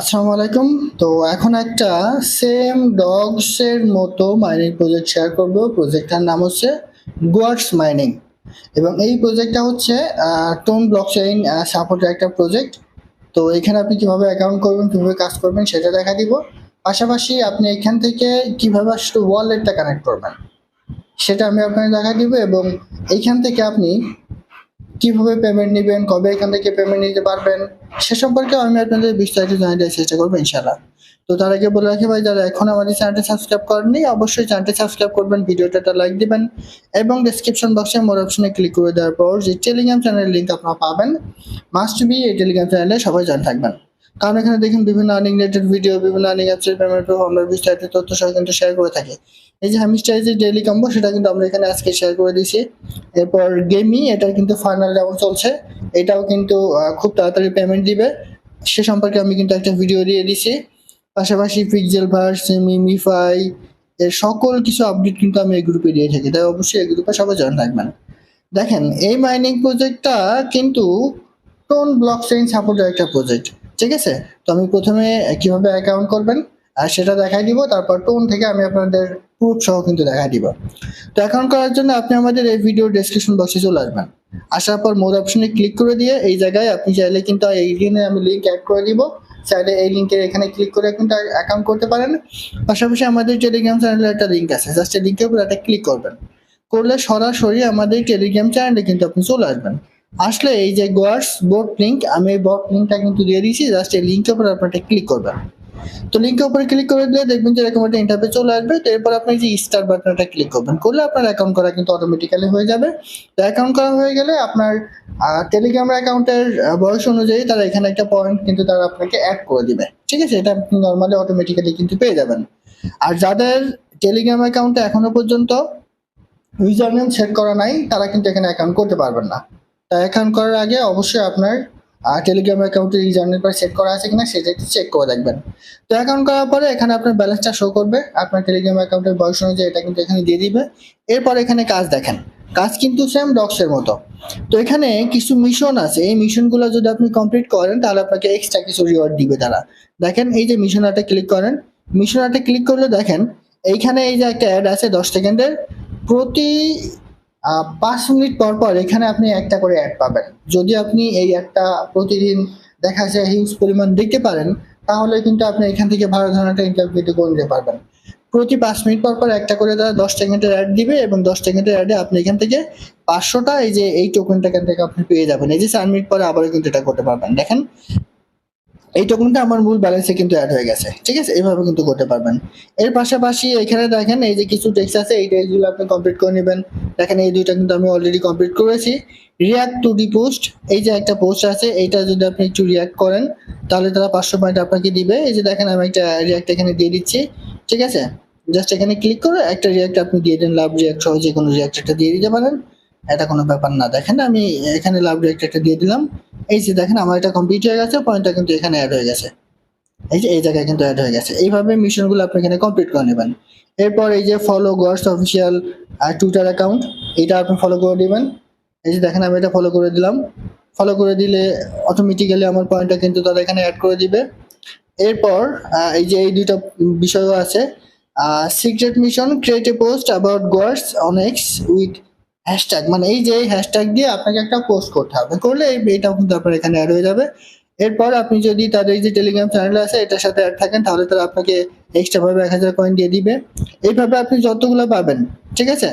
আসসালামু আলাইকুম। তো এখন একটা সেম ডগস এর মতো মাইনিং প্রজেক্ট শেয়ার করব। প্রজেক্টটার নাম হচ্ছে গোয়ার্স মাইনিং এবং এই প্রজেক্টটা হচ্ছে টোন ব্লকচেইন সাপোর্টের একটা প্রজেক্ট তো এখানে আপনি কীভাবে অ্যাকাউন্ট করবেন, কীভাবে কাজ করবেন, সেটা দেখা দিব। পাশাপাশি আপনি এখান থেকে কীভাবে আসলে ওয়ালেটটা কানেক্ট করবেন, সেটা আমি আপনাকে দেখা দিব। এবং এইখান থেকে আপনি কীভাবে পেমেন্ট নেবেন, কবে এখান থেকে পেমেন্ট নিতে পারবেন সে সম্পর্কে আমি আপনাদের বিস্তারিত জানিয়ে দেওয়ার চেষ্টা করব ইনশাল্লাহ তো তার আগে বলে রাখি ভাই, যারা এখন আমাদের চ্যানেলটি সাবস্ক্রাইব করেননি, অবশ্যই চ্যানেলটি সাবস্ক্রাইব করবেন ভিডিওটা একটা লাইক দিবেন, এবং ডিসক্রিপশন বক্সে মোর অপশনে ক্লিক করে দেওয়ার পর যে টেলিগ্রাম চ্যানেলের লিঙ্ক আপনারা পাবেন। মাস্ট বি এই টেলিগ্রাম চ্যানেলে সবাই জয়েন থাকবেন। কারণ এখানে দেখুন বিভিন্ন আর্নিং রিলেটেড ভিডিও বিভিন্ন আর্নিং অ্যাপসের পেমেন্ট আমরা বিস্তারিত তথ্য সহ কিন্তু শেয়ার করে থাকি। এই যে হামিস্টার যে ডেইলি কম্বো সেটা কিন্তু আমরা এখানে আজকে শেয়ার করে দিয়েছি। এরপর গেমি এটা কিন্তু ফাইনাল রাউন্ড চলছে। এটাও কিন্তু খুব তাড়াতাড়ি পেমেন্ট দিবে। সে সম্পর্কে আমি কিন্তু একটা ভিডিও দিয়ে দিছি পাশাপাশি পিক্সেল ভার্স মিমিফাই এর সকল কিছু আপডেট কিন্তু আমি এই গ্রুপে দিয়ে থাকি। তাই অবশ্যই এই গ্রুপে সবাই জয়েন থাকবেন। দেখেন, এই মাইনিং প্রজেক্টটা কিন্তু টোন ব্লক চেইন সাপোর্টের একটা প্রজেক্ট ঠিক আছে? তো আমি প্রথমে কীভাবে অ্যাকাউন্ট করবেন? আর সেটা দেখাই দিব, তারপর টোন থেকে আমি আপনাদের প্রুফ সহ কিন্তু দেখাই দিব। তো অ্যাকাউন্ট করার জন্য আপনি আমাদের এই ভিডিও ডেসক্রিপশন বক্সে চলে আসবেন। আসার পর মোর অপশনে ক্লিক করে দিয়ে এই জায়গায় আপনি চাইলে কিন্তু এই এইখানে আমি লিঙ্ক অ্যাড করে দিব। চাইলে এই লিঙ্কের এখানে ক্লিক করে কিন্তু অ্যাকাউন্ট করতে পারেন। পাশাপাশি আমাদের টেলিগ্রাম চ্যানেলে একটা লিঙ্ক আছে জাস্ট এই লিঙ্কের উপর একটা ক্লিক করবেন। করলে সরাসরি আমাদের টেলিগ্রাম চ্যানেলে কিন্তু আপনি চলে আসবেন। আসলে এই যে গোয়ার্স বোর্ড লিঙ্ক আমি এই বোর্ড লিঙ্কটা কিন্তু দিয়ে দিয়েছি জাস্ট এই লিঙ্কের উপর আপনার ক্লিক করবেন। তো লিঙ্কের উপরে ক্লিক করে দিলে দেখবেন যে এরকম একটা ইন্টারফেস চলে আসবে, তো এরপর আপনি যে স্টার বাটনটা ক্লিক করবেন, করলে আপনার অ্যাকাউন্ট করা কিন্তু অটোমেটিক্যালি হয়ে যাবে। তো অ্যাকাউন্ট করা হয়ে গেলে আপনার টেলিগ্রাম অ্যাকাউন্টের বয়স অনুযায়ী তারা এখানে একটা পয়েন্ট কিন্তু তারা আপনাকে অ্যাড করে দিবে। ঠিক আছে? এটা আপনি নর্মালি অটোমেটিক্যালি কিন্তু পেয়ে যাবেন। আর যাদের টেলিগ্রাম অ্যাকাউন্টে এখনও পর্যন্ত ইউজার নেম সেট করা নাই, তারা কিন্তু এখানে অ্যাকাউন্ট করতে পারবেন না। অ্যাকাউন্ট করার আগে অবশ্যই আপনার টেলিগ্রাম অ্যাকাউন্টে ইউজার নেম সেট করা আছে কিনা সেটা একটু চেক করে দেখবেন। তো অ্যাকাউন্ট করার পরে এখানে আপনার ব্যালেন্সটা শো করবে। আপনার টেলিগ্রাম অ্যাকাউন্টের বয়স অনুযায়ী এটা কিন্তু এখানে দিয়ে দিবে। এরপর এখানে কাজ দেখেন। কাজ কিন্তু সেম ডক্সের মতো। তো এখানে কিছু মিশন আছে। এই মিশনগুলো যদি আপনি কমপ্লিট করেন, তাহলে আপনাকে এক্সট্রা কিছু রিওয়ার্ড দিবে তারা। দেখেন, এই যে মিশন আর্টে ক্লিক করেন। মিশন আর্টে ক্লিক করলে দেখেন, এইখানে এই যে একটা অ্যাড আছে দশ সেকেন্ডের। প্রতি পাঁচ মিনিট পর পর এখানে আপনি একটা করে অ্যাড পাবেন। যদি আপনি এই একটা প্রতিদিন দেখা যায় হিউজ পরিমাণ দেখতে পারেন, তাহলে কিন্তু আপনি এখান থেকে ভালো ধরনের একটা ইন্টারভিউ করে নিতে পারবেন। প্রতি পাঁচ মিনিট পর পর একটা করে তারা দশ সেকেন্ডের অ্যাড দিবে এবং দশ সেকেন্ডের অ্যাডে আপনি এখান থেকে পাঁচশোটা এই যে এই টোকেনটা এখান থেকে আপনি পেয়ে যাবেন। এই যে চার মিনিট পরে আবারও কিন্তু এটা করতে পারবেন। দেখেন এই টোকেনটা আমার মূল ব্যালেন্সে কিন্তু অ্যাড হয়ে গেছে, ঠিক আছে? এইভাবে কিন্তু করতে পারবেন। এর পাশাপাশি এখানে দেখেন, এই যে কিছু টেক্সট আছে, এই টেক্সটগুলো আপনি কমপ্লিট করে নেবেন। দেখেন, এই দুইটা কিন্তু আমি অলরেডি কমপ্লিট করেছি। রিয়াক্ট টু ডি পোস্ট এই যে একটা পোস্ট আছে, এইটা যদি আপনি একটু রিয়াক্ট করেন, তাহলে তারা পাঁচশো পয়েন্ট আপনাকে দিবে। এই যে দেখেন, আমি একটা রিয়াক্ট এখানে দিয়ে দিচ্ছি, ঠিক আছে? জাস্ট এখানে ক্লিক করে একটা রিয়াক্ট আপনি দিয়ে দেন, লাভ রিয়াক্ট সহ যে কোনো রিয়াক্ট একটা দিয়ে দিতে পারেন। এটা কোনো ব্যাপার না। দেখেন আমি এখানে লাভ একটা দিয়ে দিলাম। এই যে দেখেন আমার এটা কমপ্লিট হয়ে গেছে পয়েন্টটা কিন্তু এখানে অ্যাড হয়ে গেছে। এই যে, এই জায়গায় কিন্তু অ্যাড হয়ে গেছে। এইভাবে মিশনগুলো আপনি এখানে কমপ্লিট করে নেবেন। এরপর এই যে ফলো গোয়ার্স অফিসিয়াল টুইটার অ্যাকাউন্ট এটা আপনি ফলো করে দিবেন। এই যে দেখেন আমি এটা ফলো করে দিলাম। ফলো করে দিলে অটোমেটিক্যালি আমার পয়েন্টটা কিন্তু তারা এখানে অ্যাড করে দিবে। এরপর এই যে এই দুইটা বিষয়ও আছে। Secret mission create a post about goers on X with hashtag মানে এই যে হ্যাশট্যাগ দিয়ে আপনাকে একটা পোস্ট করতে হবে। করলে এই- এটাও কিন্তু আপনার এখানে অ্যাড হয়ে যাবে। এরপর আপনি যদি তাদের যে টেলিগ্রাম চ্যানেল আছে, এটার সাথে অ্যাড থাকেন, তাহলে তারা আপনাকে এক্সট্রা ভাবে এক হাজার কয়েন দিয়ে দিবে। এইভাবে আপনি যতগুলো পাবেন, ঠিক আছে?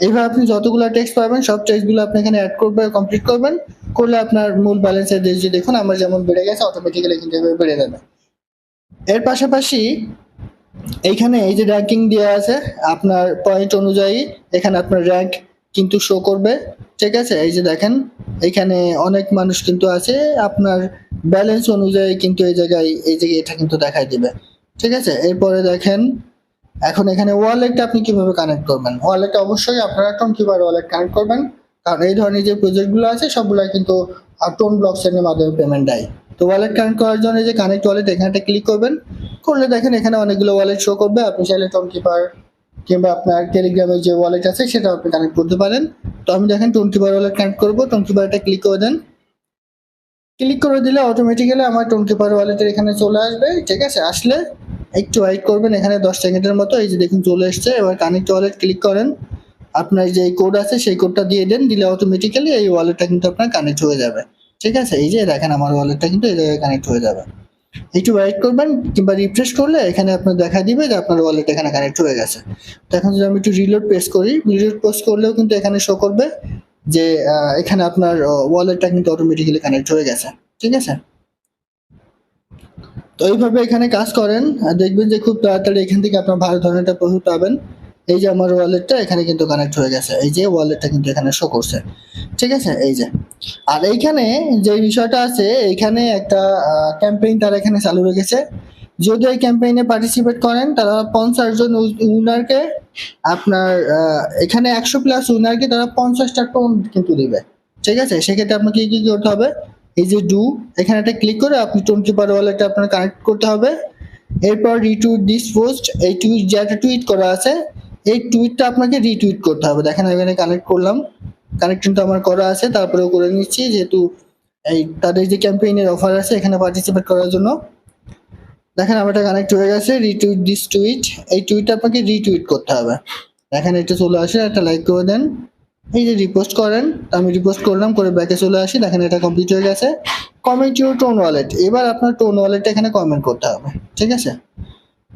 এইভাবে আপনি যতগুলো টেক্সট পাবেন, সব টেক্সটগুলো আপনি এখানে অ্যাড করবে কমপ্লিট করবেন। করলে আপনার মূল ব্যালেন্সের যে দেখুন, আমার যেমন বেড়ে গেছে অটোমেটিক্যালি কিন্তু এভাবে বেড়ে যাবে। এর পাশাপাশি এইখানে এই যে র্যাঙ্কিং দেওয়া আছে, আপনার পয়েন্ট অনুযায়ী এখানে আপনার র্যাঙ্ক কিন্তু শো করবে। ঠিক আছে? এই যে দেখেন, এখানে অনেক মানুষ কিন্তু আছে। আপনার ব্যালেন্স অনুযায়ী কিন্তু এই জায়গায় এই জায়গায় এটা কিন্তু দেখাই দিবে। ঠিক আছে? এরপরে দেখেন, এখন এখানে ওয়ালেটটা আপনি কীভাবে কানেক্ট করবেন? ওয়ালেটটা অবশ্যই আপনারা টোন কিপার ওয়ালেট কানেক্ট করবেন। কারণ এই ধরনের যে প্রজেক্টগুলো আছে সবগুলো কিন্তু টোন ব্লক মাধ্যমে পেমেন্ট দেয়। তো ওয়ালেট কানেক্ট করার জন্য যে কানেক্ট ওয়ালেট এখানে ক্লিক করবেন। করলে দেখেন এখানে অনেকগুলো ওয়ালেট শো করবে। আপনি চাইলে টোন কিপার কিংবা আপনার টেলিগ্রামের যে ওয়ালেট আছে সেটা আপনি কানেক্ট করতে পারেন। তো আমি দেখেন টোয়েন্টি কিপার ওয়ালেট কানেক্ট করব। টোন কিপারটা ক্লিক করে দেন। ক্লিক করে দিলে অটোমেটিক্যালি আমার টোয়েন্টি কিপার ওয়ালেটের এখানে চলে আসবে। ঠিক আছে? আসলে একটু ওয়াইট করবেন এখানে দশ সেকেন্ডের মতো। এই যে দেখুন চলে এসছে। এবার কানেক্ট ওয়ালেট ক্লিক করেন। আপনার যে কোড আছে সেই কোডটা দিয়ে দেন। দিলে অটোমেটিক্যালি এই ওয়ালেটটা কিন্তু আপনার কানেক্ট হয়ে যাবে। ঠিক আছে? এই যে দেখেন আমার ওয়ালেটটা কিন্তু এই জায়গায় কানেক্ট হয়ে যাবে। একটু ওয়েট করবেন কিংবা রিফ্রেশ করলে এখানে আপনার দেখা দিবে যে আপনার ওয়ালেট এখানে কানেক্ট হয়ে গেছে। তো এখন যদি আমি একটু রিলোড প্রেস করি রিলোড প্রেস করলেও কিন্তু এখানে শো করবে যে এখানে আপনার ওয়ালেটটা কিন্তু অটোমেটিক্যালি কানেক্ট হয়ে গেছে। ঠিক আছে? তো এইভাবে এখানে কাজ করেন। দেখবেন যে খুব তাড়াতাড়ি এখান থেকে আপনার ভালো ধরনের একটা প্রফিট পাবেন। এই যে আমার ওয়ালেটটা এখানে কিন্তু কানেক্ট হয়ে গেছে। এই যে ওয়ালেটটা কিন্তু এখানে শো করছে। ঠিক আছে? এই যে। আর এইখানে যে বিষয়টা আছে, এইখানে একটা ক্যাম্পেইন তারা এখানে চালু রেখেছে। যদি এই ক্যাম্পেইনে পার্টিসিপেট করেন, তারা পঞ্চাশ জন উইনারকে আপনার এখানে একশো প্লাস উইনারকে তারা পঞ্চাশটা টোন কিন্তু দেবে। ঠিক আছে? সেক্ষেত্রে আপনাকে কি করতে হবে? এই যে ডু এখানে একটা ক্লিক করে আপনি টোন কিপার ওয়ালেটটা আপনার কানেক্ট করতে হবে। এরপর রিটুইট দিস পোস্ট এই টুইট যেটা টুইট করা আছে এই টুইটটা আপনাকে রিটুইট করতে হবে। দেখেন আমি এখানে কানেক্ট করলাম। কানেক্ট কিন্তু আমার করা আছে, তারপরেও করে নিচ্ছি। যেহেতু এই তাদের যে ক্যাম্পেইনের অফার আছে, এখানে পার্টিসিপেট করার জন্য। দেখেন আমার এটা কানেক্ট হয়ে গেছে রিটুইট দিস টুইট এই টুইটটা আপনাকে রিটুইট করতে হবে। দেখেন এটা চলে আসে, একটা লাইক করে দেন। এই যে রিপোস্ট করেন, আমি রিপোস্ট করলাম, করে ব্যাকে চলে আসি। দেখেন এটা কমপ্লিট হয়ে গেছে। কমেন্ট ইউর টোন ওয়ালেট এবার আপনার টোন ওয়ালেটটা এখানে কমেন্ট করতে হবে। ঠিক আছে?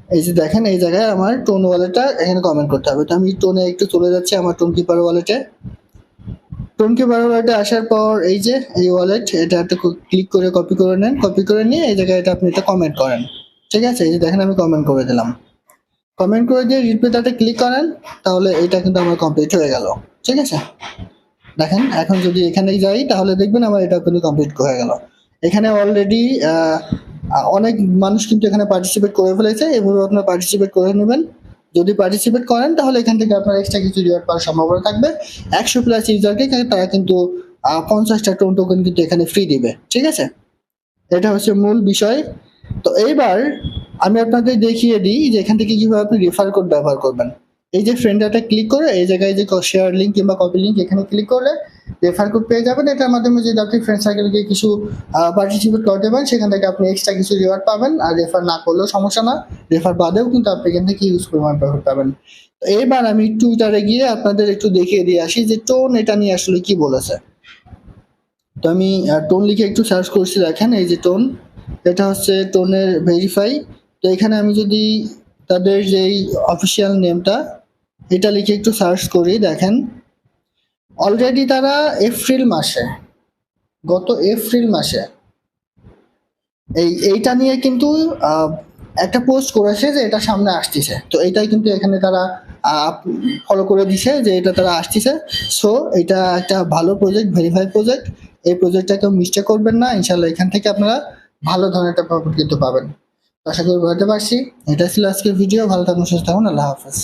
এই যে দেখেন, এই জায়গায় আমার টোন ওয়ালেটটা এখানে কমেন্ট করতে হবে। তো আমি টোনে একটু চলে যাচ্ছি আমার টোন কিপার ওয়ালেটে টোন কিপার ওয়ালেটে আসার পর এই যে, এই ওয়ালেট এটা একটা ক্লিক করে কপি করে নেন। কপি করে নিয়ে এই জায়গায় এটা আপনি এটা কমেন্ট করেন। ঠিক আছে? এই যে দেখেন, আমি কমেন্ট করে দিলাম। কমেন্ট করে দিয়ে রিপ্লেটাতে ক্লিক করেন, তাহলে এটা কিন্তু আমার কমপ্লিট হয়ে গেল। ঠিক আছে? দেখেন, এখন যদি এখানে যাই, তাহলে দেখবেন আমার এটা কিন্তু কমপ্লিট হয়ে গেল। এখানে অলরেডি অনেক মানুষ কিন্তু এখানে পার্টিসিপেট করে ফেলেছে। এভাবে আপনারা পার্টিসিপেট করে নেবেন। যদি পার্টিসিপেট করেন, তাহলে এখান থেকে আপনার এক্সট্রা কিছু রিওয়ার্ড পাওয়ার সম্ভাবনা থাকবে। একশো প্লাস ইউজারকে তারা কিন্তু পঞ্চাশটা টোন টোকেন কিন্তু এখানে ফ্রি দিবে। ঠিক আছে? এটা হচ্ছে মূল বিষয়। তো এইবার আমি আপনাদের দেখিয়ে দিই যে এখান থেকে কীভাবে আপনি রেফার কোড ব্যবহার করবেন। এই যে ফ্রেন্ড ডাটা ক্লিক করে, এই জায়গায় যে শেয়ার লিঙ্ক কিংবা কপি লিঙ্ক এখানে ক্লিক করলে রেফার কোড পেয়ে যাবেন। এটার মাধ্যমে যদি আপনি ফ্রেন্ড সার্কেলকে কিছু পার্টিসিপেট করতে পারেন, সেখান থেকে আপনি এক্সট্রা কিছু রিওয়ার্ড পাবেন। আর রেফার না করলেও সমস্যা না। রেফার বাদেও কিন্তু আপনি এখান থেকে ইউজ পরিমাণ প্রফিট পাবেন। তো এবার আমি টুইটারে গিয়ে আপনাদের একটু দেখিয়ে দিয়ে আসি যে টোন এটা নিয়ে আসলে কি বলেছে। তো আমি টোন লিখে একটু সার্চ করছি দেখেন, এই যে টোন এটা হচ্ছে টোনের ভেরিফাই তো এখানে আমি যদি তাদের যেই অফিসিয়াল নেমটা এটা লিখে একটু সার্চ করি দেখেন। অলরেডি তারা এপ্রিল মাসে, গত এপ্রিল মাসে। এই, এইটা নিয়ে কিন্তু একটা পোস্ট করেছে যে এটা সামনে আসতেছে। তো এইটাই কিন্তু এখানে তারা ফলো করে দিছে যে এটা তারা আসতেছে। সো এটা একটা ভালো প্রজেক্ট ভেরিফাই প্রজেক্ট এই প্রজেক্টটা কেউ মিস্টেক করবেন না। ইনশাল্লাহ এখান থেকে আপনারা ভালো ধরনের একটা প্রফিট কিন্তু পাবেন। আশা করি বলতে পারছি। এটা ছিল আজকের ভিডিও ভালো থাকুন, সুস্থ থাকুন। আল্লাহ হাফেজ।